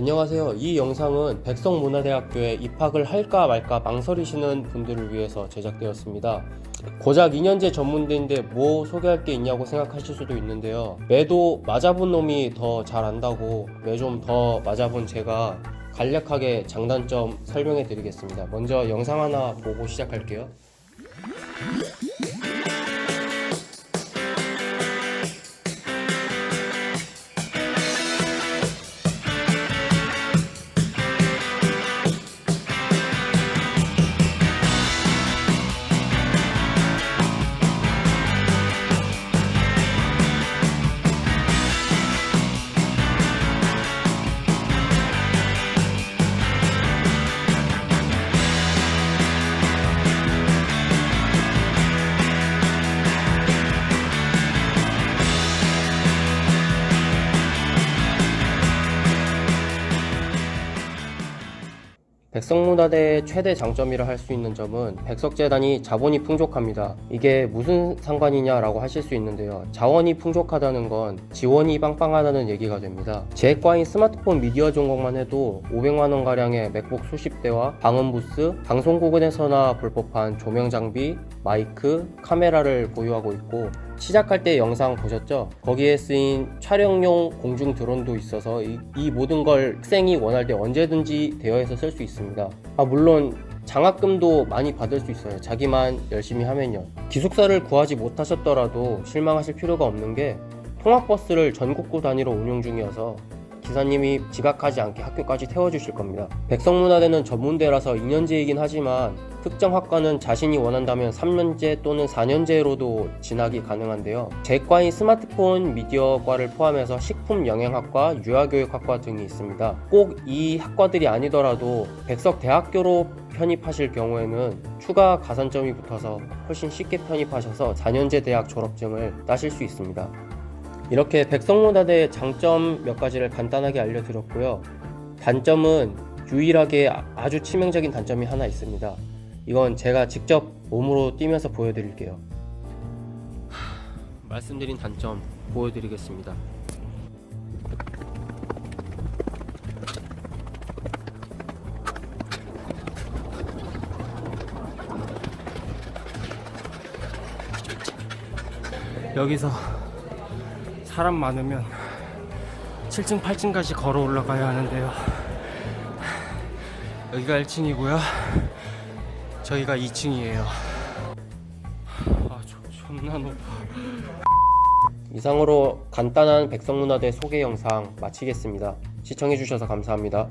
안녕하세요. 이 영상은 백석문화대학교에 입학을 할까 말까 망설이시는 분들을 위해서 제작되었습니다. 고작 2년제 전문대인데 뭐 소개할 게 있냐고 생각하실 수도 있는데요. 매도 맞아본 놈이 더 잘 안다고 매 좀 더 맞아본 제가 간략하게 장단점 설명해 드리겠습니다. 먼저 영상 하나 보고 시작할게요. 백석문화대의 최대 장점이라 할 수 있는 점은 백석재단이 자본이 풍족합니다. 이게 무슨 상관이냐라고 하실 수 있는데요. 자원이 풍족하다는 건 지원이 빵빵하다는 얘기가 됩니다. 제 과인 스마트폰 미디어 전공만 해도 500만원 가량의 맥북 수십 대와 방음 부스, 방송국은에서나 볼 법한 조명 장비, 마이크, 카메라를 보유하고 있고 시작할 때 영상 보셨죠? 거기에 쓰인 촬영용 공중 드론도 있어서 이, 이 모든 걸 학생이 원할 때 언제든지 대여해서 쓸 수 있습니다. 아 물론 장학금도 많이 받을 수 있어요. 자기만 열심히 하면요. 기숙사를 구하지 못하셨더라도 실망하실 필요가 없는 게 통학버스를 전국구 단위로 운영 중이어서 기사님이 지각하지 않게 학교까지 태워주실 겁니다. 백성문화대는 전문대라서 2년제이긴 하지만 특정 학과는 자신이 원한다면 3년제 또는 4년제로도 진학이 가능한데요. 제 과인 스마트폰 미디어과를 포함해서 식품영양학과, 유아교육학과 등이 있습니다. 꼭 이 학과들이 아니더라도 백석대학교로 편입하실 경우에는 추가 가산점이 붙어서 훨씬 쉽게 편입하셔서 4년제 대학 졸업증을 따실 수 있습니다. 이렇게 백성문화대의 장점 몇 가지를 간단하게 알려드렸고요. 단점은 유일하게 아- 아주 치명적인 단점이 하나 있습니다. 이건 제가 직접 몸으로 뛰면서 보여드릴게요. 말씀드린 단점 보여드리겠습니다. 여기서 사람 많으면 7층, 8층까지 걸어 올라가야 하는데요. 여기가 1층이고요. 저희가 2층이에요. 아, 저, 존나 높아. 이상으로 간단한 백성문화대 소개 영상 마치겠습니다. 시청해주셔서 감사합니다.